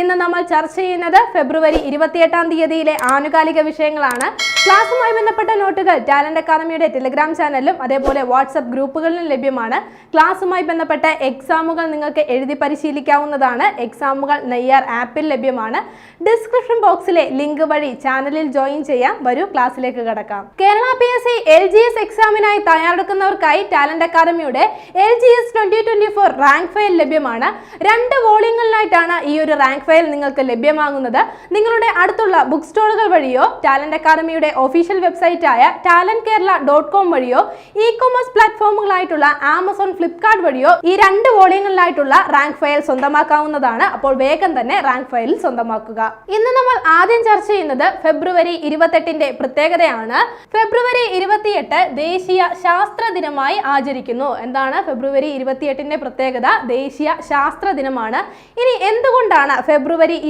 ഇന്ന് നമ്മൾ ചർച്ച ചെയ്യുന്നത് ഫെബ്രുവരി ഇരുപത്തിയെട്ടാം തീയതിയിലെ ആനുകാലിക വിഷയങ്ങളാണ്. ക്ലാസ്സുമായി ബന്ധപ്പെട്ട നോട്ടുകൾ ടാലന്റ് അക്കാദമിയുടെ ടെലിഗ്രാം ചാനലിലും അതേപോലെ വാട്സപ്പ് ഗ്രൂപ്പുകളിലും ലഭ്യമാണ്. ക്ലാസ്സുമായി ബന്ധപ്പെട്ട എക്സാമുകൾ നിങ്ങൾക്ക് എഴുതി പരിശീലിക്കാവുന്നതാണ്. എക്സാമുകൾ നെയ്യാർ ആപ്പിൽ ലഭ്യമാണ്. ഡിസ്ക്രിപ്ഷൻ ബോക്സിലെ ലിങ്ക് വഴി ചാനലിൽ ജോയിൻ ചെയ്യാം. വരൂ ക്ലാസ്സിലേക്ക് കടക്കാം. Kerala P S C L G S എക്സാമിനായി തയ്യാറെടുക്കുന്നവർക്കായി ടാലന്റ് അക്കാദമിയുടെ L G S twenty twenty four rank file ലഭ്യമാണ്. രണ്ട് വോളിയങ്ങളിലായിട്ടാണ് ഈ ഒരു റാങ്ക് ഫയൽ നിങ്ങൾക്ക് ലഭ്യമാകുന്നത് നിങ്ങളുടെ അടുത്തുള്ള ബുക്ക് സ്റ്റോറുകൾ വഴിയോ ടാലന്റ് അക്കാദമിയുടെ ഒഫീഷ്യൽ വെബ്സൈറ്റ് ആയ ടാലന്റ് കേരള ഡോട്ട് കോം വഴിയോ ഇ കൊമേഴ്സ് പ്ലാറ്റ്ഫോമുകളായിട്ടുള്ള ആമസോൺ ഫ്ലിപ്കാർട്ട് വഴിയോ ഈ രണ്ട് വോളിയങ്ങളിലായിട്ടുള്ള റാങ്ക് ഫയൽ സ്വന്തമാക്കാവുന്നതാണ്. അപ്പോൾ വേഗം തന്നെ റാങ്ക് ഫയൽ സ്വന്തമാക്കുക. ഇന്ന് നമ്മൾ ആദ്യം ചർച്ച ചെയ്യുന്നത് ഫെബ്രുവരി ഇരുപത്തെട്ടിന്റെ പ്രത്യേകതയാണ്. ഫെബ്രുവരി ഇരുപത്തിയെട്ട് ദേശീയ ശാസ്ത്ര ദിനമായി ആചരിക്കുന്നു. എന്താണ് ഫെബ്രുവരി ഇരുപത്തിയെട്ടിന്റെ പ്രത്യേകത? ദേശീയ ശാസ്ത്ര ദിനമാണ്. ഇനി എന്തുകൊണ്ടാണ് ഫെബ്രുവരി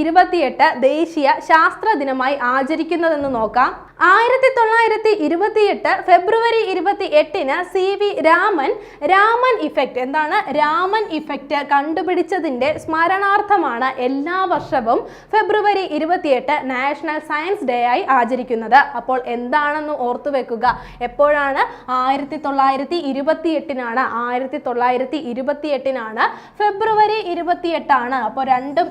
ഇരുപത്തിയെട്ട് ദേശീയ ശാസ്ത്ര ദിനമായി ആചരിക്കുന്നതെന്ന് നോക്കാം. ആയിരത്തി തൊള്ളായിരത്തി ഇരുപത്തിയെട്ട് ഫെബ്രുവരി ഇരുപത്തി എട്ടിന് C V Raman Raman effect എന്താണ് രാമൻ ഇഫക്റ്റ് കണ്ടുപിടിച്ചതിന്റെ സ്മരണാർത്ഥമാണ് എല്ലാ വർഷവും ഫെബ്രുവരി ഇരുപത്തിയെട്ട് നാഷണൽ സയൻസ് ഡേ ആയി ആചരിക്കുന്നത്. അപ്പോൾ എന്താണെന്ന് ഓർത്തു വെക്കുക. എപ്പോഴാണ്? ആയിരത്തി തൊള്ളായിരത്തി ഇരുപത്തി എട്ടിനാണ് ആയിരത്തി തൊള്ളായിരത്തി ഇരുപത്തി എട്ടിനാണ് ഫെബ്രുവരി ഇരുപത്തിയെട്ടാണ്. അപ്പോൾ രണ്ടും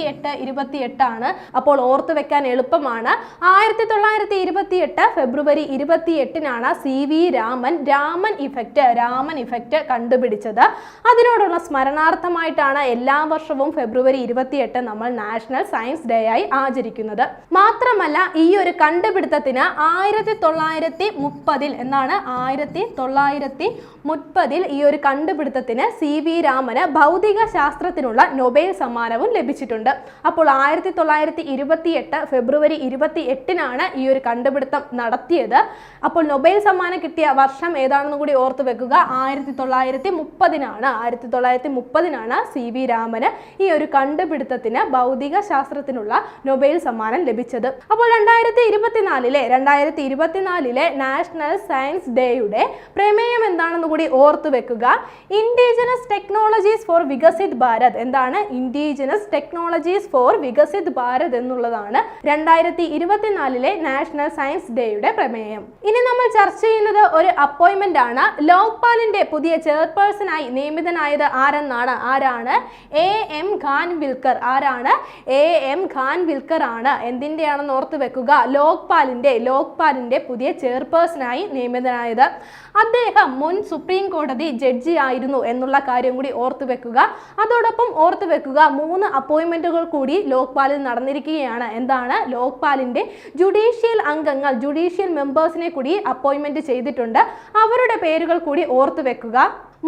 ഇരുപത്തിയെട്ട് ഇരുപത്തിയെട്ടാണ് അപ്പോൾ ഓർത്തു വെക്കാൻ എളുപ്പമാണ്. ആയിരത്തി തൊള്ളായിരത്തി ഇരുപത്തി എട്ട് ഫെബ്രുവരി ഇരുപത്തി എട്ടിനാണ് C V Raman Raman effect Raman effect കണ്ടുപിടിച്ചത്. അതിനോടുള്ള സ്മരണാർത്ഥമായിട്ടാണ് എല്ലാ വർഷവും ഫെബ്രുവരി ഇരുപത്തിയെട്ട് നമ്മൾ നാഷണൽ സയൻസ് ഡേ ആയി ആചരിക്കുന്നത്. മാത്രമല്ല ഈ ഒരു കണ്ടുപിടുത്തത്തിന് ആയിരത്തി തൊള്ളായിരത്തി മുപ്പതിൽ എന്നാണ് ആയിരത്തി തൊള്ളായിരത്തി മുപ്പതിൽ ഈ ഒരു കണ്ടുപിടുത്തത്തിന് സി വി രാമന് ഭൗതിക ശാസ്ത്രത്തിനുള്ള നൊബേൽ സമ്മാനവും ലഭിച്ചിട്ടുണ്ട്. അപ്പോൾ ആയിരത്തി തൊള്ളായിരത്തി ഇരുപത്തി എട്ട് ഫെബ്രുവരി ഇരുപത്തി എട്ടിനാണ് ഈ ഒരു കണ്ടുപിടുത്തം നടത്തിയത്. അപ്പോൾ നൊബേൽ സമ്മാനം കിട്ടിയ വർഷം ഏതാണെന്ന് കൂടി ഓർത്ത് വെക്കുക. ആയിരത്തി തൊള്ളായിരത്തി മുപ്പതിനാണ് ആയിരത്തി തൊള്ളായിരത്തി മുപ്പതിനാണ് സി വി രാമന് ഈ ഒരു കണ്ടുപിടുത്തത്തിന് ഭൗതിക ശാസ്ത്രത്തിനുള്ള നൊബേൽ സമ്മാനം ലഭിച്ചത്. അപ്പോൾ രണ്ടായിരത്തി ഇരുപത്തിനാലിലെ രണ്ടായിരത്തി ഇരുപത്തിനാലിലെ നാഷണൽ സയൻസ് ഡേയുടെ പ്രമേയം എന്താണെന്ന് കൂടി ഓർത്തു വെക്കുക. Indigenous technologies for Viksit Bharat എന്താണ്? Indigenous technologies for Viksit Bharat എന്നുള്ളതാണ് രണ്ടായിരത്തി ഇരുപത്തിനാലിലെ നാഷണൽ സയൻസ് ഡേയുടെ പ്രമേയം. ഇനി നമ്മൾ ചർച്ച ചെയ്യുന്നത് ഒരു അപ്പോയിന്റ്മെന്റ് ആണ്. ലോക്പാലിന്റെ പുതിയ ചെയർപേഴ്സണായി നിയമിതനായത് ആരെന്നാണ്? ആരാണ്? എ എം ഖാൻ വിൽക്കർ ആരാണ്? എ എം ഖാൻ വിൽക്കർ ആണ്. എന്തിന്റെയാണെന്ന് ഓർത്ത് വെക്കുക. ലോക്പാലിന്റെ ലോക്പാലിന്റെ പുതിയ ചെയർപേഴ്സണായി നിയമിതനായത്. അദ്ദേഹം മുൻ സുപ്രീം കോടതി ജഡ്ജി ആയിരുന്നു എന്നുള്ള കാര്യം കൂടി ഓർത്തു വെക്കുക. അതോടൊപ്പം ഓർത്തു വെക്കുക മൂന്ന് അപ്പോയിന്റ്മെന്റുകൾ കൂടി ലോക്പാലിൽ നടന്നിരിക്കുകയാണ്. എന്താണ്? ലോക്പാലിന്റെ ജുഡീഷ്യൽ അംഗങ്ങൾ ജുഡീഷ്യൽ മെമ്പേഴ്സിനെ കൂടി അപ്പോയിന്റ്മെന്റ് ചെയ്തിട്ടുണ്ട്. അവരുടെ പേരുകൾ കൂടി ഓർത്തു വെക്കുക.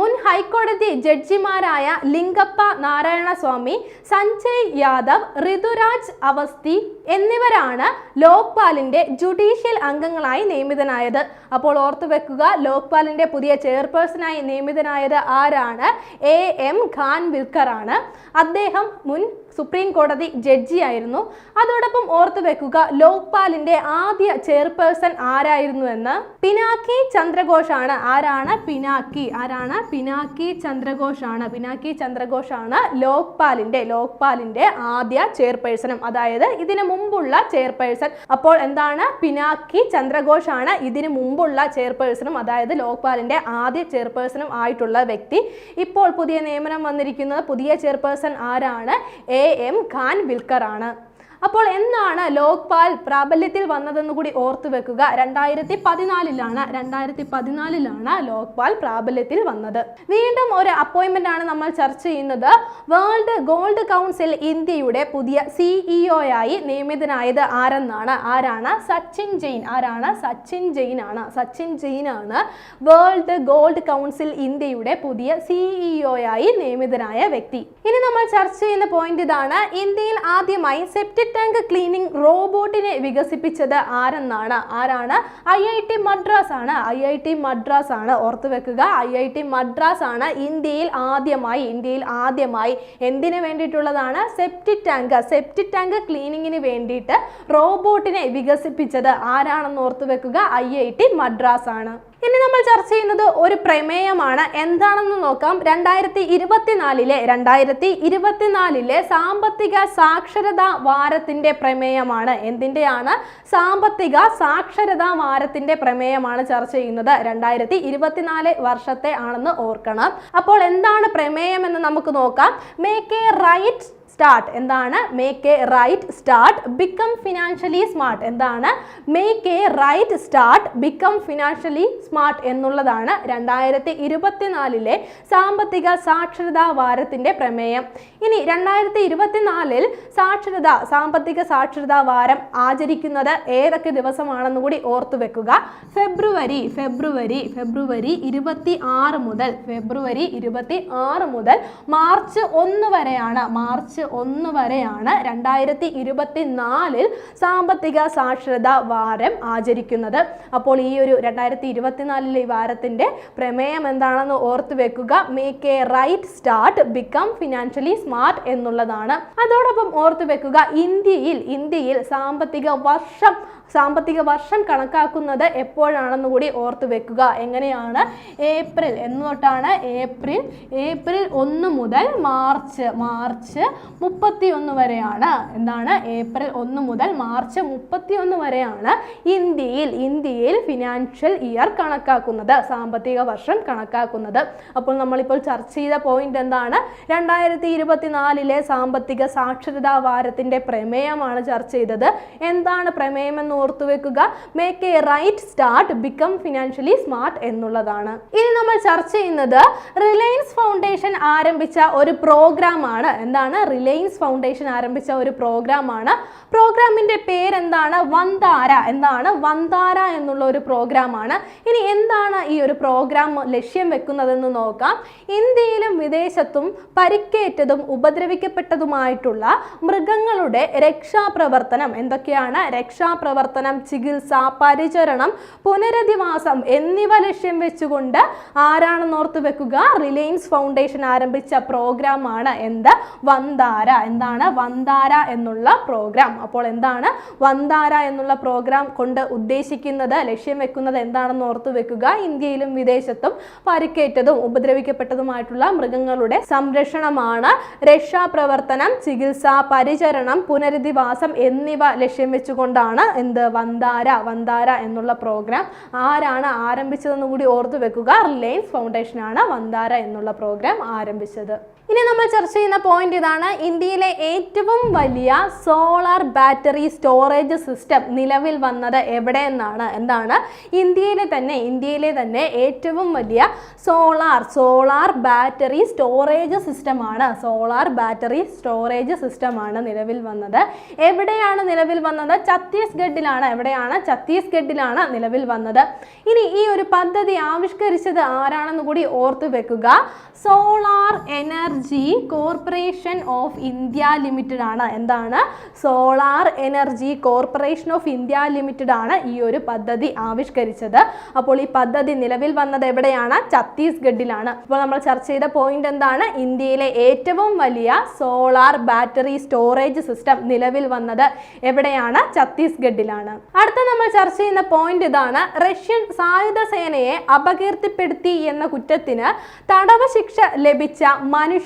മുൻ ഹൈക്കോടതി ജഡ്ജിമാരായ ലിംഗപ്പ നാരായണസ്വാമി സഞ്ജയ് യാദവ് ഋതുരാജ് അവസ്തി എന്നിവരാണ് ലോക്പാലിന്റെ ജുഡീഷ്യൽ അംഗങ്ങളായി നിയമിതനായത്. അപ്പോൾ ഓർത്തു വെക്കുക ലോക്പാലിന്റെ പുതിയ ചെയർപേഴ്സണായി നിയമിതനായത് ആരാണ്? എ എം ഖാൻ വിൽക്കറാണ്. അദ്ദേഹം മുൻ സുപ്രീം കോടതി ജഡ്ജിയായിരുന്നു അതോടൊപ്പം ഓർത്തു വെക്കുക ലോക്പാലിന്റെ ആദ്യ ചെയർപേഴ്സൺ ആരായിരുന്നു എന്ന്? പിനാക്കി ചന്ദ്രഘോഷാണ്. ആരാണ്? പിനാക്കി. ആരാണ്? പിനാക്കി ചന്ദ്രഘോഷാണ്. പിനാക്കി ചന്ദ്രഘോഷാണ് ലോക്പാലിന്റെ ലോക്പാലിന്റെ ആദ്യ ചെയർപേഴ്സണും. അതായത് ഇതിനു മുമ്പുള്ള ചെയർപേഴ്സൺ. അപ്പോൾ എന്താണ്? പിനാക്കി ചന്ദ്രഘോഷാണ് ഇതിനു മുമ്പുള്ള ചെയർപേഴ്സണും. അതായത് ലോക്പാലിന്റെ ആദ്യ ചെയർപേഴ്സണും ആയിട്ടുള്ള വ്യക്തി. ഇപ്പോൾ പുതിയ നിയമനം വന്നിരിക്കുന്നത് പുതിയ ചെയർപേഴ്സൺ ആരാണ്? എ എം ഖാൻ വിൽക്കർ ആണ് അപ്പോൾ എന്നാണ് ലോക്പാൽ പ്രാബല്യത്തിൽ വന്നതെന്ന് കൂടി ഓർത്തു വെക്കുക. രണ്ടായിരത്തി പതിനാലിലാണ് രണ്ടായിരത്തി പതിനാലിലാണ് ലോക്പാൽ പ്രാബല്യത്തിൽ വന്നത്. വീണ്ടും ഒരു അപ്പോയിന്റ്മെന്റ് ആണ് നമ്മൾ ചർച്ച ചെയ്യുന്നത്. വേൾഡ് ഗോൾഡ് കൗൺസിൽ ഇന്ത്യയുടെ പുതിയ സിഇഒ ആയി നിയമിതനായത് ആരെന്നാണ്? ആരാണ്? സച്ചിൻ ജെയിൻ. ആരാണ്? സച്ചിൻ ജെയിൻ ആണ്. സച്ചിൻ ജെയിൻ ആണ് വേൾഡ് ഗോൾഡ് കൗൺസിൽ ഇന്ത്യയുടെ പുതിയ സിഇഒ ആയി നിയമിതനായ വ്യക്തി. ഇനി നമ്മൾ ചർച്ച ചെയ്യുന്ന പോയിന്റ് ഇതാണ്. ഇന്ത്യയിൽ ആദ്യമായി സെപ്റ്റിക് ടാങ്ക് ക്ലീനിങ് റോബോട്ടിനെ വികസിപ്പിച്ചത് ആരെന്നാണ്? ആരാണ്? ഐ ഐ ടി മദ്രാസ് ആണ് ഐ ഐ ടി മദ്രാസ് ആണ് ഓർത്തു വെക്കുക. ഐ ഐ ടി മദ്രാസ് ആണ് ഇന്ത്യയിൽ ആദ്യമായി. ഇന്ത്യയിൽ ആദ്യമായി എന്തിനു വേണ്ടിയിട്ടുള്ളതാണ്? സെപ്റ്റിക് ടാങ്ക് സെപ്റ്റിക് ടാങ്ക് ക്ലീനിങ്ങിന് വേണ്ടിയിട്ട് റോബോട്ടിനെ വികസിപ്പിച്ചത് ആരാണെന്ന് ഓർത്തു വെക്കുക? ഐ ഐ ടി മദ്രാസ് ആണ് ഇനി നമ്മൾ ചർച്ച ചെയ്യുന്നത് ഒരു പ്രമേയമാണ്. എന്താണെന്ന് നോക്കാം. രണ്ടായിരത്തി ഇരുപത്തിനാലിലെ രണ്ടായിരത്തി ഇരുപത്തിനാലിലെ സാമ്പത്തിക സാക്ഷരതാ വാരത്തിന്റെ പ്രമേയമാണ്. എന്തിന്റെയാണ്? സാമ്പത്തിക സാക്ഷരതാ വാരത്തിന്റെ പ്രമേയമാണ് ചർച്ച ചെയ്യുന്നത്. രണ്ടായിരത്തി ഇരുപത്തിനാല് വർഷത്തെ ആണെന്ന് ഓർക്കണം. അപ്പോൾ എന്താണ് പ്രമേയം എന്ന് നമുക്ക് നോക്കാം. മേക്ക് എ റൈറ്റ് സ്റ്റാർട്ട് എന്താണ്? Make a right start become financially smart എന്താണ്? Make a right start become financially smart എന്നുള്ളതാണ് രണ്ടായിരത്തി ഇരുപത്തിനാലിലെ സാമ്പത്തിക സാക്ഷരതാ വാരത്തിന്റെ പ്രമേയം. ഇനി രണ്ടായിരത്തി ഇരുപത്തിനാലിൽ സാക്ഷരത സാമ്പത്തിക സാക്ഷരതാ വാരം ആചരിക്കുന്നത് ഏതൊക്കെ ദിവസമാണെന്ന് കൂടി ഓർത്തു വെക്കുക. ഫെബ്രുവരി ഫെബ്രുവരി ഫെബ്രുവരി ഇരുപത്തി ആറ് മുതൽ ഫെബ്രുവരി ഇരുപത്തി ആറ് മുതൽ മാർച്ച് ഒന്ന് വരെയാണ്. മാർച്ച് ഒന്ന് വരെയാണ് രണ്ടായിരത്തി ഇരുപത്തി നാലിൽ സാമ്പത്തിക സാക്ഷരതാ വാരം ആചരിക്കുന്നത്. അപ്പോൾ ഈ ഒരു രണ്ടായിരത്തി ഇരുപത്തിനാലിലെ ഈ വാരത്തിന്റെ പ്രമേയം എന്താണെന്ന് ഓർത്തു വെക്കുക. Make a right start become financially smart എന്നുള്ളതാണ്. അതോടൊപ്പം ഓർത്തു വെക്കുക ഇന്ത്യയിൽ ഇന്ത്യയിൽ സാമ്പത്തിക വർഷം സാമ്പത്തിക വർഷം കണക്കാക്കുന്നത് എപ്പോഴാണെന്ന് കൂടി ഓർത്തു വെക്കുക. എങ്ങനെയാണ്? ഏപ്രിൽ എന്ന് തൊട്ടാണ് ഏപ്രിൽ. ഏപ്രിൽ ഒന്ന് മുതൽ മാർച്ച് മാർച്ച് മുപ്പത്തി ഒന്ന് വരെയാണ്. എന്താണ്? ഏപ്രിൽ ഒന്ന് മുതൽ മാർച്ച് മുപ്പത്തി ഒന്ന് വരെയാണ് ഇന്ത്യയിൽ ഇന്ത്യയിൽ ഫിനാൻഷ്യൽ ഇയർ കണക്കാക്കുന്നത് സാമ്പത്തിക വർഷം കണക്കാക്കുന്നത്. അപ്പോൾ നമ്മളിപ്പോൾ ചർച്ച ചെയ്ത പോയിന്റ് എന്താണ്? രണ്ടായിരത്തി ഇരുപത്തിനാലിലെ സാമ്പത്തിക സാക്ഷരതാ വാരത്തിന്റെ പ്രമേയമാണ് ചർച്ച ചെയ്തത്. എന്താണ് പ്രമേയം എന്ന് ഓർത്തു വെക്കുക? Make a right start become financially smart എന്നുള്ളതാണ്. ഇനി നമ്മൾ ചർച്ച ചെയ്യുന്നത് റിലയൻസ് ഫൗണ്ടേഷൻ ആരംഭിച്ച ഒരു പ്രോഗ്രാം ആണ് എന്താണ്? റിലയൻസ് ഫൗണ്ടേഷൻ ആരംഭിച്ച ഒരു പ്രോഗ്രാമാണ്. ആണ് പ്രോഗ്രാമിന്റെ പേരെന്താണ്? വന്താര എന്താണ് വന്താര എന്നുള്ള ഒരു പ്രോഗ്രാമാണ്. ഇനി എന്താണ് ഈ ഒരു പ്രോഗ്രാം ലക്ഷ്യം വെക്കുന്നതെന്ന് നോക്കാം. ഇന്ത്യയിലും വിദേശത്തും പരിക്കേറ്റതും ഉപദ്രവിക്കപ്പെട്ടതുമായിട്ടുള്ള മൃഗങ്ങളുടെ രക്ഷാപ്രവർത്തനം എന്തൊക്കെയാണ്? രക്ഷാപ്രവർത്തനം ചികിത്സ പരിചരണം പുനരധിവാസം എന്നിവ ലക്ഷ്യം വെച്ചുകൊണ്ട് ആരാണെന്ന് ഓർത്ത് വെക്കുക? റിലയൻസ് ഫൗണ്ടേഷൻ ആരംഭിച്ച പ്രോഗ്രാം ആണ് എന്ത്? വന്താര. എന്താണ്? വന്താര എന്നുള്ള പ്രോഗ്രാം അപ്പോൾ എന്താണ്? വന്താര എന്നുള്ള പ്രോഗ്രാം കൊണ്ട് ഉദ്ദേശിക്കുന്നത് ലക്ഷ്യം വെക്കുന്നത് എന്താണെന്ന് ഓർത്തു വെക്കുക. ഇന്ത്യയിലും വിദേശത്തും പരിക്കേറ്റതും ഉപദ്രവിക്കപ്പെട്ടതുമായിട്ടുള്ള മൃഗങ്ങളുടെ സംരക്ഷണമാണ് രക്ഷാപ്രവർത്തനം ചികിത്സ പരിചരണം പുനരധിവാസം എന്നിവ ലക്ഷ്യം വെച്ചുകൊണ്ടാണ് എന്ത്? വന്താര വന്താര എന്നുള്ള പ്രോഗ്രാം ആരാണ് ആരംഭിച്ചതെന്ന് കൂടി ഓർത്തു വെക്കുക. റിലയൻസ് ഫൗണ്ടേഷനാണ് വന്താര എന്നുള്ള പ്രോഗ്രാം ആരംഭിച്ചത്. ഇനി നമ്മൾ ചർച്ച ചെയ്യുന്ന പോയിന്റ് ഇതാണ്. ഇന്ത്യയിലെ ഏറ്റവും വലിയ സോളാർ ബാറ്ററി സ്റ്റോറേജ് സിസ്റ്റം നിലവിൽ വന്നത് എവിടെ എന്നാണ് എന്താണ്? ഇന്ത്യയിലെ തന്നെ ഇന്ത്യയിലെ തന്നെ ഏറ്റവും വലിയ സോളാർ സോളാർ ബാറ്ററി സ്റ്റോറേജ് സിസ്റ്റമാണ് സോളാർ ബാറ്ററി സ്റ്റോറേജ് സിസ്റ്റമാണ് നിലവിൽ വന്നത്. എവിടെയാണ് നിലവിൽ വന്നത്? ഛത്തീസ്ഗഡിലാണ്. എവിടെയാണ്? ഛത്തീസ്ഗഡിലാണ് നിലവിൽ വന്നത്. ഇനി ഈ ഒരു പദ്ധതി ആവിഷ്കരിച്ചത് ആരാണെന്ന് കൂടി ഓർത്തു വെക്കുക. Solar energy corporation of India limited ആണ്. എന്താണ്? Solar energy corporation of India limited ആണ് ഈ ഒരു പദ്ധതി ആവിഷ്കരിച്ചത്. അപ്പോൾ ഈ പദ്ധതി നിലവിൽ വന്നത് എവിടെയാണ്? ഛത്തീസ്ഗഡിലാണ്. അപ്പോൾ നമ്മൾ ചർച്ച ചെയ്ത പോയിന്റ് എന്താണ്? ഇന്ത്യയിലെ ഏറ്റവും വലിയ സോളാർ ബാറ്ററി സ്റ്റോറേജ് സിസ്റ്റം നിലവിൽ വന്നത് എവിടെയാണ്? ഛത്തീസ്ഗഡിലാണ്. അടുത്ത നമ്മൾ ചർച്ച ചെയ്യുന്ന പോയിന്റ് ഇതാണ് റഷ്യൻ സായുധ സേനയെ അപകീർത്തിപ്പെടുത്തി എന്ന കുറ്റത്തിന് തടവ് ശിക്ഷ ലഭിച്ച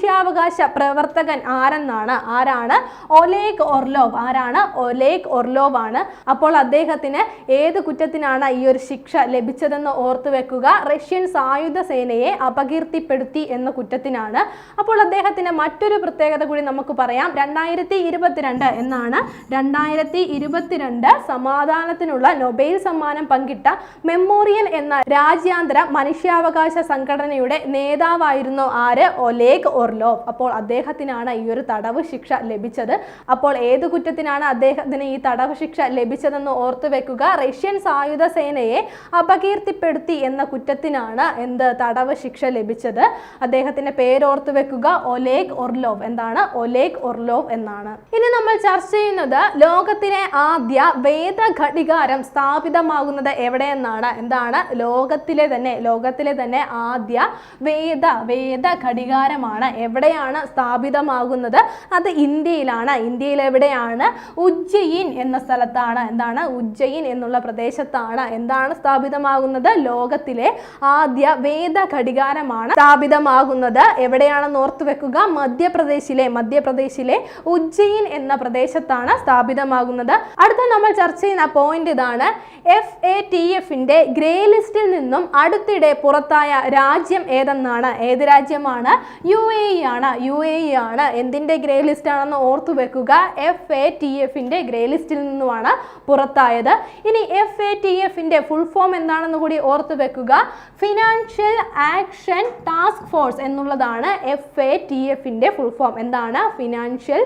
മനുഷ്യാവകാശ പ്രവർത്തകൻ ആരെന്നാണ്? ആരാണ്? Oleg Orlov. ആരാണ്? ഒലേഗ് ഒർലോവ് ആണ് അപ്പോൾ അദ്ദേഹത്തിന് ഏത് കുറ്റത്തിനാണ് ഈ ഒരു ശിക്ഷ ലഭിച്ചതെന്ന് ഓർത്തു വെക്കുക. റഷ്യൻ സായുധ സേനയെ അപകീർത്തിപ്പെടുത്തി എന്ന കുറ്റത്തിനാണ്. അപ്പോൾ അദ്ദേഹത്തിന് മറ്റൊരു പ്രത്യേകത കൂടി നമുക്ക് പറയാം. രണ്ടായിരത്തി ഇരുപത്തിരണ്ട് എന്നാണ് രണ്ടായിരത്തി ഇരുപത്തിരണ്ട് സമാധാനത്തിനുള്ള നൊബേൽ സമ്മാനം പങ്കിട്ട മെമ്മോറിയൽ എന്ന രാജ്യാന്തര മനുഷ്യാവകാശ സംഘടനയുടെ നേതാവായിരുന്നു ആര്? ഒലേഗ് ഒർലോവ് അപ്പോൾ അദ്ദേഹത്തിനാണ് ഈ ഒരു തടവ് ശിക്ഷ ലഭിച്ചത്. അപ്പോൾ ഏത് കുറ്റത്തിനാണ് അദ്ദേഹത്തിന് ഈ തടവ് ശിക്ഷ ലഭിച്ചതെന്ന് ഓർത്തു വെക്കുക. റഷ്യൻ സായുധ സേനയെ അപകീർത്തിപ്പെടുത്തി എന്ന കുറ്റത്തിനാണ് എന്ത് തടവ് ശിക്ഷ ലഭിച്ചത്. അദ്ദേഹത്തിന്റെ പേരോർത്തു വെക്കുക. Oleg Orlov. എന്താണ്? ഒലേഗ് ഒർലോവ് എന്നാണ്. ഇനി നമ്മൾ ചർച്ച ചെയ്യുന്നത് ലോകത്തിലെ ആദ്യ വേദ ഘടികാരം സ്ഥാപിതമാകുന്നത് എവിടെയെന്നാണ്. എന്താണ്? ലോകത്തിലെ തന്നെ ലോകത്തിലെ തന്നെ ആദ്യ വേദ വേദ ഘടികാരമാണ് എവിടെയാണ് സ്ഥാപിതമാകുന്നത്? അത് ഇന്ത്യയിലാണ്. ഇന്ത്യയിൽ എവിടെയാണ്? ഉജ്ജയിൻ എന്ന സ്ഥലത്താണ്. എന്താണ്? ഉജ്ജയിൻ എന്നുള്ള പ്രദേശത്താണ്. എന്താണ് സ്ഥാപിതമാകുന്നത്? ലോകത്തിലെ ആദ്യ വേദ ഘടികാരമാണ് സ്ഥാപിതമാകുന്നത്. എവിടെയാണെന്ന് ഓർത്തു വെക്കുക? മധ്യപ്രദേശിലെ മധ്യപ്രദേശിലെ ഉജ്ജയിൻ എന്ന പ്രദേശത്താണ് സ്ഥാപിതമാകുന്നത്. അടുത്ത നമ്മൾ ചർച്ച ചെയ്യുന്ന പോയിന്റ് ഇതാണ്. എഫ് എ ടി എഫിന്റെ ഗ്രേ ലിസ്റ്റിൽ നിന്നും അടുത്തിടെ പുറത്തായ രാജ്യം ഏതെന്നാണ്? ഏത് രാജ്യമാണ്? യു എ ആണ് യു എ ഇ ആണ് എന്തിന്റെ ഗ്രേ ലിസ്റ്റ് ആണെന്ന് ഓർത്തു വെക്കുക. എഫ് എ ടി എഫിന്റെ ഗ്രേ ലിസ്റ്റിൽ നിന്നുമാണ് പുറത്തായത്. ഇനി എഫ് എ ടി എഫിന്റെ ഫുൾ ഫോം എന്താണെന്ന് കൂടി ഓർത്തു വെക്കുക. ഫിനാൻഷ്യൽ ആക്ഷൻ ടാസ്ക് ഫോഴ്സ് എന്നുള്ളതാണ് എഫ് എ ടി എഫിന്റെ ഫുൾ ഫോം എന്താണ്? ഫിനാൻഷ്യൽ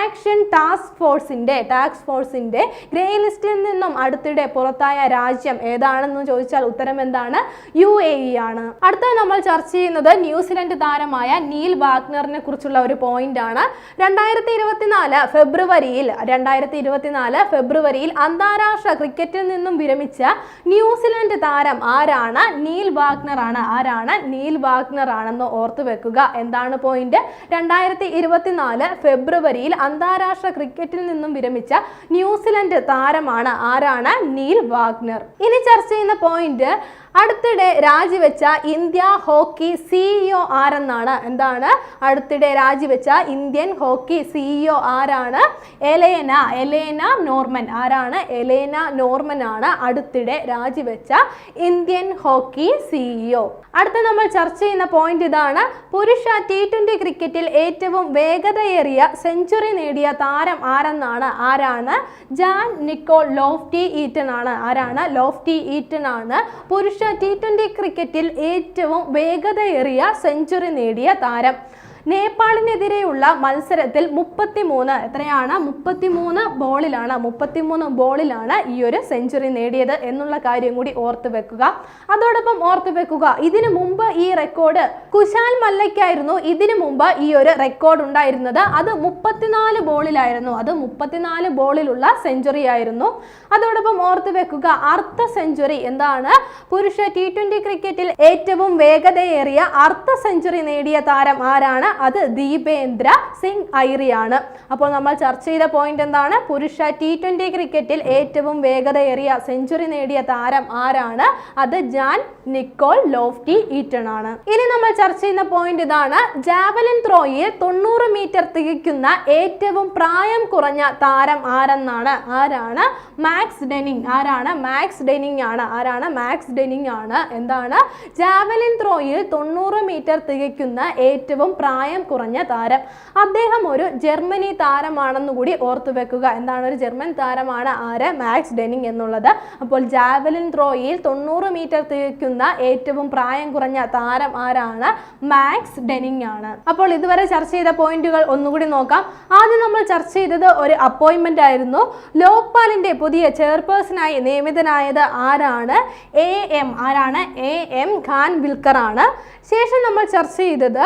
ആക്ഷൻ ടാസ്ക് ഫോഴ്സിന്റെ ടാസ്ക് ഫോഴ്സിന്റെ ഗ്രേ ലിസ്റ്റിൽ നിന്നും അടുത്തിടെ പുറത്തായ രാജ്യം ഏതാണെന്ന് ചോദിച്ചാൽ ഉത്തരം എന്താണ്? യു എ ഇ ആണ് അടുത്ത നമ്മൾ ചർച്ച ചെയ്യുന്നത് ന്യൂസിലൻഡ് താരമായ നീൽ വാഗ്നറിനെ കുറിച്ചുള്ള ഒരു പോയിന്റ് ആണ്. രണ്ടായിരത്തി ഇരുപത്തിനാല് ഫെബ്രുവരിയിൽ രണ്ടായിരത്തി ഇരുപത്തിനാല് ഫെബ്രുവരിയിൽ അന്താരാഷ്ട്ര ക്രിക്കറ്റിൽ നിന്നും വിരമിച്ച ന്യൂസിലൻഡ് താരം ആരാണ്? നീൽ വാഗ്നർ ആണ്. ആരാണ് നീൽ വാഗ്നർ ആണെന്ന് ഓർത്തു വെക്കുക. എന്താണ് പോയിന്റ് രണ്ടായിരത്തി ഇരുപത്തിനാല് ഫെബ്രുവരിയിൽ അന്താരാഷ്ട്ര ക്രിക്കറ്റിൽ നിന്നും വിരമിച്ച ന്യൂസിലൻഡ് താരമാണ്. ആരാണ്? Neil Wagner. ഇനി ചർച്ച ചെയ്യുന്ന പോയിന്റ് അടുത്തിടെ രാജിവെച്ച ഇന്ത്യ ഹോക്കി സിഇഒ ആരെന്നാണ്? എന്താണ്? അടുത്തിടെ രാജിവെച്ച ഇന്ത്യൻ ഹോക്കി സിഇഒ ആരാണ്? Elena Elena Norman. ആരാണ്? എലേന നോർമൻ ആണ് അടുത്തിടെ രാജിവെച്ച ഇന്ത്യൻ ഹോക്കി സിഇഒ അടുത്ത നമ്മൾ ചർച്ച ചെയ്യുന്ന പോയിന്റ് ഇതാണ്. പുരുഷ ടി ട്വന്റി ക്രിക്കറ്റിൽ ഏറ്റവും വേഗതയേറിയ സെഞ്ചുറി നേടിയ താരം ആരെന്നാണ്? ആരാണ്? ജാൻ നിക്കോൾ ലോഫ്റ്റി ഈറ്റൻ ആണ്. ആരാണ്? ലോഫ്റ്റി ഈറ്റൻ ആണ്. പുരുഷ ടി ട്വന്റി ക്രിക്കറ്റിൽ ഏറ്റവും വേഗതയേറിയ സെഞ്ചുറി നേടിയ താരം. നേപ്പാളിനെതിരെയുള്ള മത്സരത്തിൽ മുപ്പത്തിമൂന്ന് എത്രയാണ്? മുപ്പത്തിമൂന്ന് ബോളിലാണ് മുപ്പത്തിമൂന്ന് ബോളിലാണ് ഈ ഒരു സെഞ്ചുറി നേടിയത് എന്നുള്ള കാര്യം കൂടി ഓർത്തു വെക്കുക. അതോടൊപ്പം ഓർത്തു വെക്കുക ഇതിനു മുമ്പ് ഈ റെക്കോർഡ് കുശാൽ മല്ലയ്ക്കായിരുന്നു. ഇതിനു മുമ്പ് ഈ ഒരു റെക്കോർഡ് ഉണ്ടായിരുന്നത്. അത് മുപ്പത്തിനാല് ബോളിലായിരുന്നു. അത് മുപ്പത്തിനാല് ബോളിലുള്ള സെഞ്ചുറി ആയിരുന്നു. അതോടൊപ്പം ഓർത്തു വെക്കുക അർത്ഥ സെഞ്ചുറി എന്താണ്? പുരുഷ ടി ട്വന്റി ക്രിക്കറ്റിൽ ഏറ്റവും വേഗതയേറിയ അർത്ഥ സെഞ്ചുറി നേടിയ താരം ആരാണ്? അത് ദീപേന്ദ്ര സിംഗ് ഐറിയാണ്. അപ്പോൾ നമ്മൾ ചർച്ച ചെയ്ത പോയിന്റ് എന്താണ്? പുരുഷ ടി ട്വന്റി ക്രിക്കറ്റിൽ ഏറ്റവും വേഗതയേറിയ സെഞ്ചുറി നേടിയ താരം ആരാണ്? അത് ജാൻ നിക്കോൾ ലോഫ്റ്റി ഈറ്റൺ ആണ്. ഇനി നമ്മൾ ചർച്ച ചെയ്യുന്ന പോയിന്റ് ഇതാണ്. ജാവലിൻ ത്രോയിൽ തൊണ്ണൂറ് മീറ്റർ തികയ്ക്കുന്ന ഏറ്റവും പ്രായം കുറഞ്ഞ താരം ആരെന്നാണ്? ആരാണ്? മാക്സ് ഡെനിങ് ആരാണ്? മാക്സ് ഡെനിങ് ആണ്. ആരാണ്? മാക്സ് ഡെനിങ് ആണ്. എന്താണ്? ജാവലിൻ ത്രോയിൽ തൊണ്ണൂറ് മീറ്റർ തികയ്ക്കുന്ന ഏറ്റവും പ്രായം കുറഞ്ഞ താരം. അദ്ദേഹം ഒരു ജർമ്മനി താരമാണെന്ന് കൂടി ഓർത്തു വെക്കുക. എന്താണ് ഒരു ജർമ്മൻ താരമാണ് ആര്? മാക്സ് ഡെനിങ് എന്നുള്ളത്. അപ്പോൾ ജാവലിൻ ത്രോയിൽ തൊണ്ണൂറ് മീറ്റർ തികയ്ക്കുന്ന ഏറ്റവും പ്രായം കുറഞ്ഞ താരം ആരാണ്? മാക്സ് ഡെനിങ് ആണ്. അപ്പോൾ ഇതുവരെ ചർച്ച ചെയ്ത പോയിന്റുകൾ ഒന്നുകൂടി നോക്കാം. ആദ്യം നമ്മൾ ചർച്ച ചെയ്തത് ഒരു അപ്പോയിന്റ്മെന്റ് ആയിരുന്നു. ലോക്പാലിന്റെ പുതിയ ചെയർപേഴ്സണായി നിയമിതനായത് ആരാണ്? A M. ആരാണ്? എ എം ഖാൻ വിൽക്കർ ആണ് ശേഷം നമ്മൾ ചർച്ച ചെയ്തത്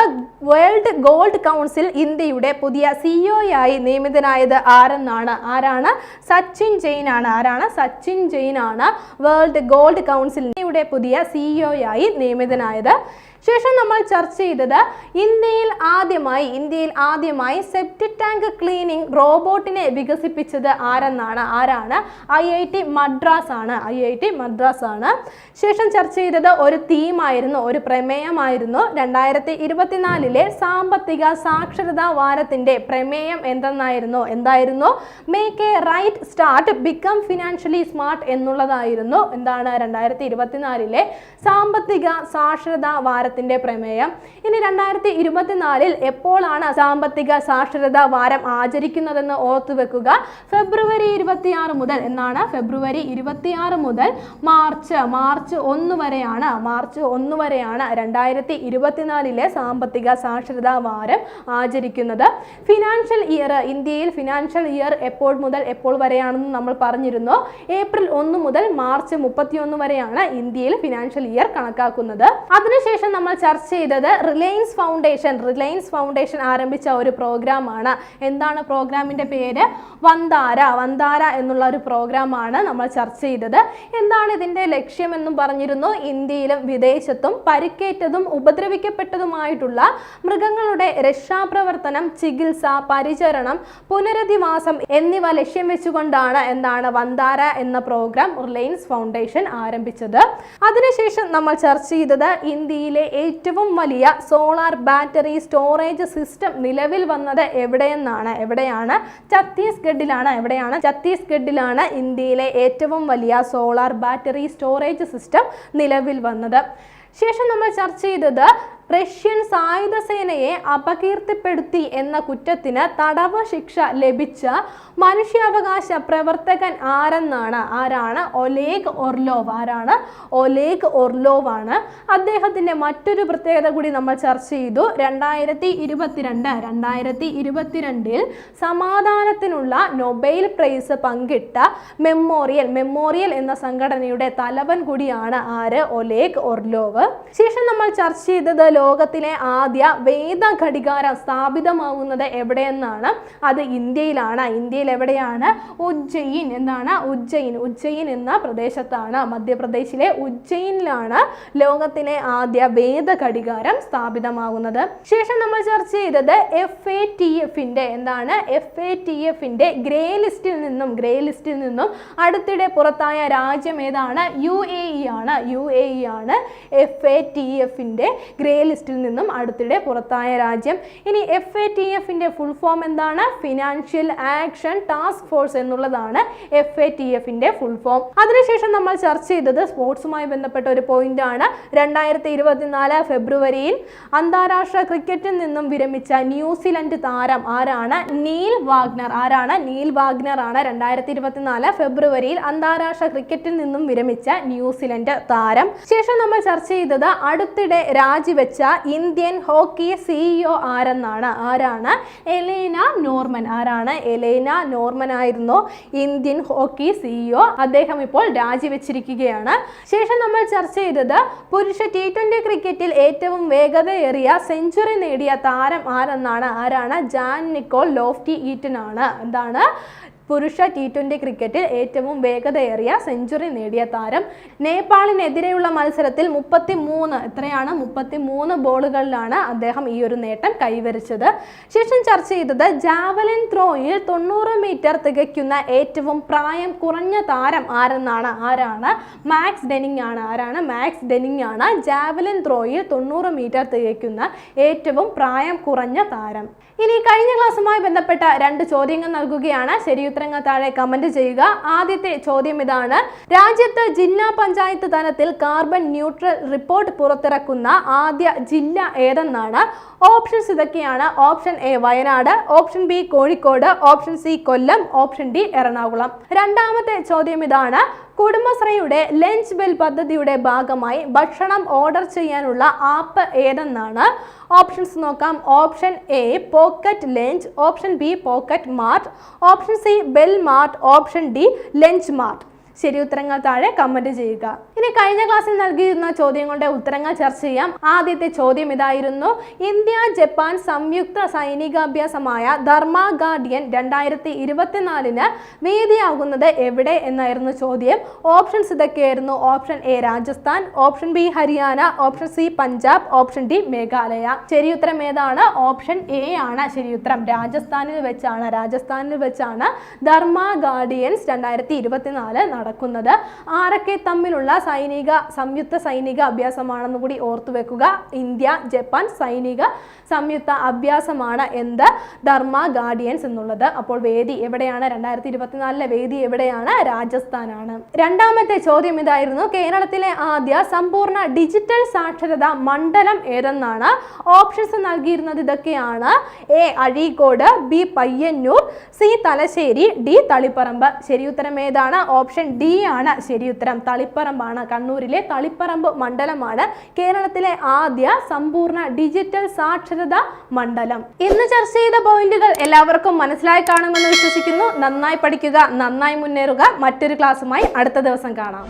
വേൾഡ് ഗോൾഡ് കൗൺസിൽ ഇന്ത്യയുടെ പുതിയ സിഇഒയായി നിയമിതനായത് ആരെന്നാണ്? ആരാണ്? സച്ചിൻ ജെയിൻ ആണ്. ആരാണ്? സച്ചിൻ ജെയിൻ ആണ്. വേൾഡ് ഗോൾഡ് കൗൺസിൽ ഇന്ത്യയുടെ പുതിയ സിഇഒയായി നിയമിതനായത്. ശേഷം നമ്മൾ ചർച്ച ചെയ്തത് ഇന്ത്യയിൽ ആദ്യമായി ഇന്ത്യയിൽ ആദ്യമായി സെപ്റ്റിക് ടാങ്ക് ക്ലീനിങ് റോബോട്ടിനെ വികസിപ്പിച്ചത് ആരെന്നാണ്? ആരാണ്? ഐ ഐ ടി മദ്രാസ് ആണ്. ഐ ഐ ടി മദ്രാസ് ആണ്. ശേഷം ചർച്ച ചെയ്തത് ഒരു തീമായിരുന്നു ഒരു പ്രമേയമായിരുന്നു. രണ്ടായിരത്തി ഇരുപത്തിനാലിലെ സാമ്പത്തിക സാക്ഷരതാ വാരത്തിന്റെ പ്രമേയം എന്തെന്നായിരുന്നു? എന്തായിരുന്നു? Make a right start become financially smart എന്നുള്ളതായിരുന്നു. എന്താണ്? രണ്ടായിരത്തി ഇരുപത്തിനാലിലെ സാമ്പത്തിക സാക്ഷരതാ വാരത്തിന്റെ വാരത്തിന്റെ പ്രമേയം. ഇനി രണ്ടായിരത്തി ഇരുപത്തിനാലിൽ എപ്പോഴാണ് സാമ്പത്തിക സാക്ഷരതാ വാരം ആചരിക്കുന്നതെന്ന് ഓർത്തുവെക്കുക ഫെബ്രുവരി ഇരുപത്തിയാറ് മുതൽ എന്നാണ് ഫെബ്രുവരി ഇരുപത്തിയാറ് മുതൽ മാർച്ച് മാർച്ച് ഒന്ന് വരെയാണ് മാർച്ച് ഒന്ന് വരെയാണ് രണ്ടായിരത്തി ഇരുപത്തിനാലിലെ സാമ്പത്തിക സാക്ഷരതാ വാരം ആചരിക്കുന്നത്. ഫിനാൻഷ്യൽ ഇയർ ഇന്ത്യയിൽ ഫിനാൻഷ്യൽ ഇയർ എപ്പോൾ മുതൽ എപ്പോൾ വരെയാണെന്ന് നമ്മൾ പറഞ്ഞിരുന്നു. ഏപ്രിൽ ഒന്ന് മുതൽ മാർച്ച് മുപ്പത്തിയൊന്ന് വരെയാണ് ഇന്ത്യയിൽ ഫിനാൻഷ്യൽ ഇയർ കണക്കാക്കുന്നത്. അതിനുശേഷം നമ്മൾ ചർച്ച ചെയ്തത് റിലയൻസ് ഫൗണ്ടേഷൻ റിലയൻസ് ഫൗണ്ടേഷൻ ആരംഭിച്ച ഒരു പ്രോഗ്രാമാണ്. എന്താണ് പ്രോഗ്രാമിന്റെ പേര്? വന്താര വന്താര എന്നുള്ള ഒരു പ്രോഗ്രാമാണ് നമ്മൾ ചർച്ച ചെയ്തത്. എന്താണ് ഇതിന്റെ ലക്ഷ്യമെന്നും പറഞ്ഞിരുന്നു. ഇന്ത്യയിലും വിദേശത്തും പരിക്കേറ്റതും ഉപദ്രവിക്കപ്പെട്ടതുമായിട്ടുള്ള മൃഗങ്ങളുടെ രക്ഷാപ്രവർത്തനം ചികിത്സ പരിചരണം പുനരധിവാസം എന്നിവ ലക്ഷ്യം വെച്ചുകൊണ്ടാണ് എന്താണ് വന്താര എന്ന പ്രോഗ്രാം റിലയൻസ് ഫൗണ്ടേഷൻ ആരംഭിച്ചത്. അതിനുശേഷം നമ്മൾ ചർച്ച ചെയ്തത് ഇന്ത്യയിലെ ഏറ്റവും വലിയ സോളാർ ബാറ്ററി സ്റ്റോറേജ് സിസ്റ്റം നിലവിൽ വന്നത് എവിടെയെന്നാണ്? എവിടെയാണ്? ഛത്തീസ്ഗഡിലാണ്. എവിടെയാണ്? ഛത്തീസ്ഗഡിലാണ് ഇന്ത്യയിലെ ഏറ്റവും വലിയ സോളാർ ബാറ്ററി സ്റ്റോറേജ് സിസ്റ്റം നിലവിൽ വന്നത്. ശേഷം നമ്മൾ ചർച്ച ചെയ്തത് റഷ്യൻ സായുധ സേനയെ അപകീർത്തിപ്പെടുത്തി എന്ന കുറ്റത്തിന് തടവ് ശിക്ഷ ലഭിച്ച മനുഷ്യാവകാശ പ്രവർത്തകൻ ആരെന്നാണ്? ആരാണ്? Oleg Orlov. ആരാണ്? ഒലേഗ് ഒർലോവ് ആണ് അദ്ദേഹത്തിന്റെ മറ്റൊരു പ്രത്യേകത കൂടി നമ്മൾ ചർച്ച ചെയ്തു. രണ്ടായിരത്തി ഇരുപത്തിരണ്ട് രണ്ടായിരത്തി ഇരുപത്തിരണ്ടിൽ സമാധാനത്തിനുള്ള നൊബൈൽ പ്രൈസ് പങ്കിട്ട മെമ്മോറിയൽ മെമ്മോറിയൽ എന്ന സംഘടനയുടെ തലവൻ കൂടിയാണ് ആര്? ഒലേഗ് ഒർലോവ്. ശേഷം നമ്മൾ ചർച്ച ചെയ്തത് ലോകത്തിലെ ആദ്യ വേദ ഘടികാരം സ്ഥാപിതമാവുന്നത് എവിടെയെന്നാണ്? അത് ഇന്ത്യയിലാണ്. ഇന്ത്യയിൽ എവിടെയാണ്? ഉജ്ജയിൻ എന്താണ് ഉജ്ജയിൻ. ഉജ്ജയിൻ എന്ന പ്രദേശത്താണ്. മധ്യപ്രദേശിലെ ഉജ്ജയിനിലാണ് ലോകത്തിലെ ആദ്യ വേദ ഘടികാരം സ്ഥാപിതമാകുന്നത് ശേഷം നമ്മൾ ചർച്ച ചെയ്തത് എഫ് എ ടി എഫിന്റെ എന്താണ്? എഫ് എ ടി എഫിന്റെ ഗ്രേ ലിസ്റ്റിൽ നിന്നും ഗ്രേ ലിസ്റ്റിൽ നിന്നും അടുത്തിടെ പുറത്തായ രാജ്യം ഏതാണ്? യു എ ഇ ആണ്. യു എ ഇ ആണ് എഫ് എ ടി എഫിന്റെ ഗ്രേ ലിസ്റ്റിൽ നിന്നും അടുത്തിടെ പുറത്തായ രാജ്യം. ഇനി എഫ് എ ടി എഫിന്റെ ഫുൾ ഫോം എന്താണ്? ഫിനാൻഷ്യൽ ആക്ഷൻ ടാസ്ക് ഫോഴ്സ് എന്നുള്ളതാണ് എഫ് എ ടി എഫിന്റെ ഫുൾ ഫോം അതിനുശേഷം നമ്മൾ ചർച്ച ചെയ്തത് സ്പോർട്സുമായി ബന്ധപ്പെട്ട ഒരു പോയിന്റ് ആണ്. രണ്ടായിരത്തി ഇരുപത്തിനാല് ഫെബ്രുവരിയിൽ അന്താരാഷ്ട്ര ക്രിക്കറ്റിൽ നിന്നും വിരമിച്ച ന്യൂസിലൻഡ് താരം ആരാണ്? Neil Wagner. ആരാണ്? നീൽ വാഗ്നർ ആണ് രണ്ടായിരത്തി ഇരുപത്തിനാല് ഫെബ്രുവരിയിൽ അന്താരാഷ്ട്ര ക്രിക്കറ്റിൽ നിന്നും വിരമിച്ച ന്യൂസിലൻഡ് താരം. ശേഷം നമ്മൾ ചർച്ച ചെയ്തത് അടുത്തിടെ രാജിവെച്ച ഇന്ത്യൻ ഹോക്കി സിഇഒ ആരെന്നാണ്? ആരാണ്? Elena Norman. ആരാണ്? എലേന നോർമൻ ആയിരുന്നു ഇന്ത്യൻ ഹോക്കി സിഇഒ അദ്ദേഹം ഇപ്പോൾ രാജിവെച്ചിരിക്കുകയാണ്. ശേഷം നമ്മൾ ചർച്ച ചെയ്തത് പുരുഷ ടി ട്വന്റി ക്രിക്കറ്റിൽ ഏറ്റവും വേഗതയേറിയ സെഞ്ചുറി നേടിയ താരം ആരെന്നാണ്? ആരാണ്? ജാൻ നിക്കോൾ ലോഫ്റ്റി ഈറ്റൻ ആണ് എന്താണ്? പുരുഷ ടി ട്വന്റി ക്രിക്കറ്റിൽ ഏറ്റവും വേഗതയേറിയ സെഞ്ചുറി നേടിയ താരം. നേപ്പാളിനെതിരെയുള്ള മത്സരത്തിൽ മുപ്പത്തി മൂന്ന് എത്രയാണ്? മുപ്പത്തി മൂന്ന് ബോളുകളിലാണ് അദ്ദേഹം ഈ ഒരു നേട്ടം കൈവരിച്ചത്. ശേഷം ചർച്ച ചെയ്തത് ജാവലിൻ ത്രോയിൽ തൊണ്ണൂറ് മീറ്റർ തികയ്ക്കുന്ന ഏറ്റവും പ്രായം കുറഞ്ഞ താരം ആരെന്നാണ്? ആരാണ്? മാക്സ് ഡെനിങ് ആണ്. ആരാണ്? മാക്സ് ഡെനിങ് ആണ്. ജാവലിൻ ത്രോയിൽ തൊണ്ണൂറ് മീറ്റർ തികയ്ക്കുന്ന ഏറ്റവും പ്രായം കുറഞ്ഞ താരം. ഇനി കഴിഞ്ഞ ക്ലാസ്സുമായി ബന്ധപ്പെട്ട രണ്ട് ചോദ്യങ്ങൾ നൽകുകയാണ്. ശരിയുത്തരങ്ങൾ താഴെ കമന്റ് ചെയ്യുക. ആദ്യത്തെ ചോദ്യം ഇതാണ്. രാജ്യത്ത് ജില്ലാ പഞ്ചായത്ത് തലത്തിൽ കാർബൺ ന്യൂട്രൽ റിപ്പോർട്ട് പുറത്തിറക്കുന്ന ആദ്യ ജില്ല ഏതെന്നാണ്? ഓപ്ഷൻസ് ഇതൊക്കെയാണ്. Option A Wayanad option B Kozhikode option C Kollam option D Ernakulam. രണ്ടാമത്തെ ചോദ്യം ഇതാണ്. കുടുംബശ്രീയുടെ ലഞ്ച് ബെൽ പദ്ധതിയുടെ ഭാഗമായി ഭക്ഷണം ഓർഡർ ചെയ്യാനുള്ള ആപ്പ് ഏതെന്നാണ്? ഓപ്ഷൻസ് നോക്കാം. Option A pocket lunch option B pocket mart option C bell mart option D lunch mart ശരി ഉത്തരങ്ങൾ താഴെ കമന്റ് ചെയ്യുക. ഇനി കഴിഞ്ഞ ക്ലാസ്സിൽ നൽകിയിരുന്ന ചോദ്യങ്ങളുടെ ഉത്തരങ്ങൾ ചർച്ച ചെയ്യാം. ആദ്യത്തെ ചോദ്യം ഇതായിരുന്നു. ഇന്ത്യ ജപ്പാൻ സംയുക്ത സൈനികാഭ്യാസമായ ധർമ്മ ഗാർഡിയൻ രണ്ടായിരത്തി ഇരുപത്തിനാലിന് വേദിയാകുന്നത് എവിടെ എന്നായിരുന്നു ചോദ്യം. ഓപ്ഷൻസ് ഇതൊക്കെയായിരുന്നു. Option A Rajasthan option B Haryana option C Punjab option D Meghalaya. ശരി ഉത്തരം ഏതാണ്? ഓപ്ഷൻ എ ആണ്. ശരി ഉത്തരം രാജസ്ഥാനിൽ വെച്ചാണ്. രാജസ്ഥാനിൽ വെച്ചാണ് ധർമ്മ ഗാർഡിയൻസ് രണ്ടായിരത്തി ഇരുപത്തിനാല് നടക്കുന്നത്. ആരൊക്കെ തമ്മിലുള്ള സൈനിക സംയുക്ത സൈനിക അഭ്യാസമാണെന്ന് കൂടി ഓർത്തുവെക്കുക ഇന്ത്യ ജപ്പാൻ സൈനിക സംയുക്ത അഭ്യാസമാണ് എന്ത്? ധർമ്മ ഗാർഡിയൻസ് എന്നുള്ളത്. അപ്പോൾ വേദി എവിടെയാണ്? രണ്ടായിരത്തി ഇരുപത്തിനാലിലെ വേദി എവിടെയാണ്? രാജസ്ഥാനാണ്. രണ്ടാമത്തെ ചോദ്യം ഇതായിരുന്നു. കേരളത്തിലെ ആദ്യ സമ്പൂർണ ഡിജിറ്റൽ സാക്ഷരത മണ്ഡലം ഏതെന്നാണ്? ഓപ്ഷൻസ് നൽകിയിരുന്നത് ഇതൊക്കെയാണ്. A Azhikode B Payyanur C Thalassery D Taliparamba. ശരി ഉത്തരം ഏതാണ്? ഓപ്ഷൻ ഡി ആണ് ശരിയുത്തരം തളിപ്പറമ്പാണ്. കണ്ണൂരിലെ തളിപ്പറമ്പ് മണ്ഡലമാണ് കേരളത്തിലെ ആദ്യ സമ്പൂർണ ഡിജിറ്റൽ സാക്ഷരത മണ്ഡലം. ഇന്ന് ചർച്ച ചെയ്ത പോയിന്റുകൾ എല്ലാവർക്കും മനസ്സിലായി കാണുമെന്ന് വിശ്വസിക്കുന്നു. നന്നായി പഠിക്കുക നന്നായി മുന്നേറുക. മറ്റൊരു ക്ലാസ്സുമായി അടുത്ത ദിവസം കാണാം.